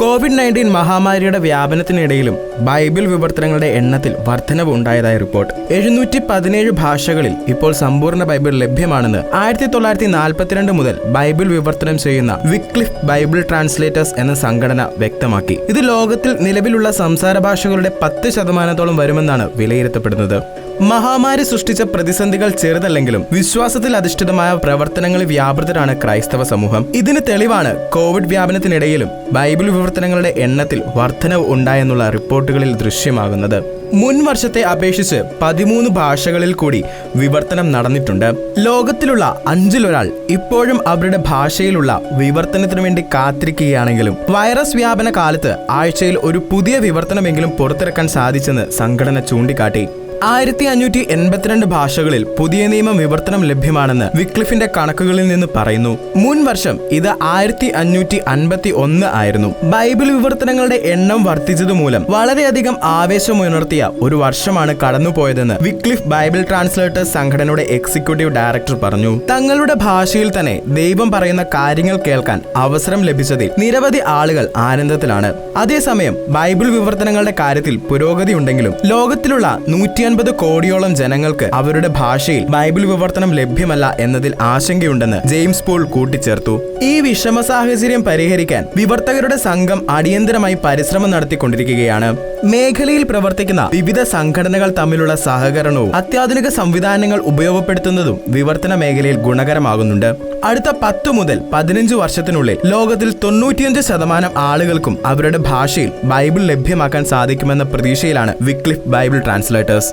Covid nineteen മഹാമാരിയുടെ വ്യാപനത്തിനിടയിലും Bible വിവർത്തനങ്ങളുടെ എണ്ണത്തിൽ വർധനവ് ഉണ്ടായതായി റിപ്പോർട്ട്. എഴുന്നൂറ്റി പതിനേഴ് ഭാഷകളിൽ ഇപ്പോൾ സമ്പൂർണ ബൈബിൾ ലഭ്യമാണെന്ന് ആയിരത്തി തൊള്ളായിരത്തി നാൽപ്പത്തിരണ്ട് മുതൽ ബൈബിൾ വിവർത്തനം ചെയ്യുന്ന വിക്ലിഫ് ബൈബിൾ ട്രാൻസ്ലേറ്റേഴ്സ് എന്ന സംഘടന വ്യക്തമാക്കി. ഇത് ലോകത്തിൽ നിലവിലുള്ള സംസാര ഭാഷകളുടെ പത്ത് ശതമാനത്തോളം വരുമെന്നാണ് വിലയിരുത്തപ്പെടുന്നത്. മഹാമാരി സൃഷ്ടിച്ച പ്രതിസന്ധികൾ ചെറുതല്ലെങ്കിലും വിശ്വാസത്തിൽ അധിഷ്ഠിതമായ പ്രവർത്തനങ്ങളിൽ വ്യാപൃതരാണ് ക്രൈസ്തവ സമൂഹം. ഇതിന് തെളിവാണ് കോവിഡ് വ്യാപനത്തിനിടയിലും ബൈബിൾ വിവർത്തനങ്ങളുടെ എണ്ണത്തിൽ വർധനവ് ഉണ്ടായെന്നുള്ള റിപ്പോർട്ടുകളിൽ ദൃശ്യമാകുന്നത്. മുൻ വർഷത്തെ അപേക്ഷിച്ച് പതിമൂന്ന് ഭാഷകളിൽ കൂടി വിവർത്തനം നടന്നിട്ടുണ്ട്. ലോകത്തിലുള്ള അഞ്ചിലൊരാൾ ഇപ്പോഴും അവരുടെ ഭാഷയിലുള്ള വിവർത്തനത്തിനു വേണ്ടി കാത്തിരിക്കുകയാണെങ്കിലും വൈറസ് വ്യാപന കാലത്ത് ആഴ്ചയിൽ ഒരു പുതിയ വിവർത്തനമെങ്കിലും പുറത്തിറക്കാൻ സാധിച്ചെന്ന് സംഘടന ചൂണ്ടിക്കാട്ടി. ആയിരത്തി അഞ്ഞൂറ്റി എൺപത്തിരണ്ട് ഭാഷകളിൽ പുതിയ നിയമം വിവർത്തനം ലഭ്യമാണെന്ന് വിക്ലിഫിന്റെ കണക്കുകളിൽ നിന്ന് പറയുന്നു. മുൻ വർഷം ഇത് ആയിരത്തി അഞ്ഞൂറ്റി അൻപത്തി ഒന്ന് ആയിരുന്നു. ബൈബിൾ വിവർത്തനങ്ങളുടെ എണ്ണം വർദ്ധിച്ചതുമൂലം വളരെയധികം ആവേശമുയർത്തിയ ഒരു വർഷമാണ് കടന്നുപോയതെന്ന് വിക്ലിഫ് ബൈബിൾ ട്രാൻസ്ലേറ്റേഴ്സ് സംഘടനയുടെ എക്സിക്യൂട്ടീവ് ഡയറക്ടർ പറഞ്ഞു. തങ്ങളുടെ ഭാഷയിൽ തന്നെ ദൈവം പറയുന്ന കാര്യങ്ങൾ കേൾക്കാൻ അവസരം ലഭിച്ചതിൽ നിരവധി ആളുകൾ ആനന്ദത്തിലാണ്. അതേസമയം ബൈബിൾ വിവർത്തനങ്ങളുടെ കാര്യത്തിൽ പുരോഗതി ഉണ്ടെങ്കിലും ലോകത്തിലുള്ള നൂറ്റി അൻപത് കോടിയോളം ജനങ്ങൾക്ക് അവരുടെ ഭാഷയിൽ ബൈബിൾ വിവർത്തനം ലഭ്യമല്ല എന്നതിൽ ആശങ്കയുണ്ടെന്ന് ജെയിംസ് പോൾ കൂട്ടിച്ചേർത്തു. ഈ വിഷമ സാഹചര്യം പരിഹരിക്കാൻ വിവർത്തകരുടെ സംഘം അടിയന്തരമായി പരിശ്രമം നടത്തിക്കൊണ്ടിരിക്കുകയാണ്. മേഖലയിൽ പ്രവർത്തിക്കുന്ന വിവിധ സംഘടനകൾ തമ്മിലുള്ള സഹകരണവും അത്യാധുനിക സംവിധാനങ്ങൾ ഉപയോഗപ്പെടുത്തുന്നതും വിവർത്തന മേഖലയിൽ ഗുണകരമാകുന്നുണ്ട്. അടുത്ത പത്തു മുതൽ പതിനഞ്ച് വർഷത്തിനുള്ളിൽ ലോകത്തിൽ തൊണ്ണൂറ്റിയഞ്ച് ശതമാനം ആളുകൾക്കും അവരുടെ ഭാഷയിൽ ബൈബിൾ ലഭ്യമാക്കാൻ സാധിക്കുമെന്ന പ്രതീക്ഷയിലാണ് വിക്ലിഫ് ബൈബിൾ ട്രാൻസ്ലേറ്റേഴ്സ്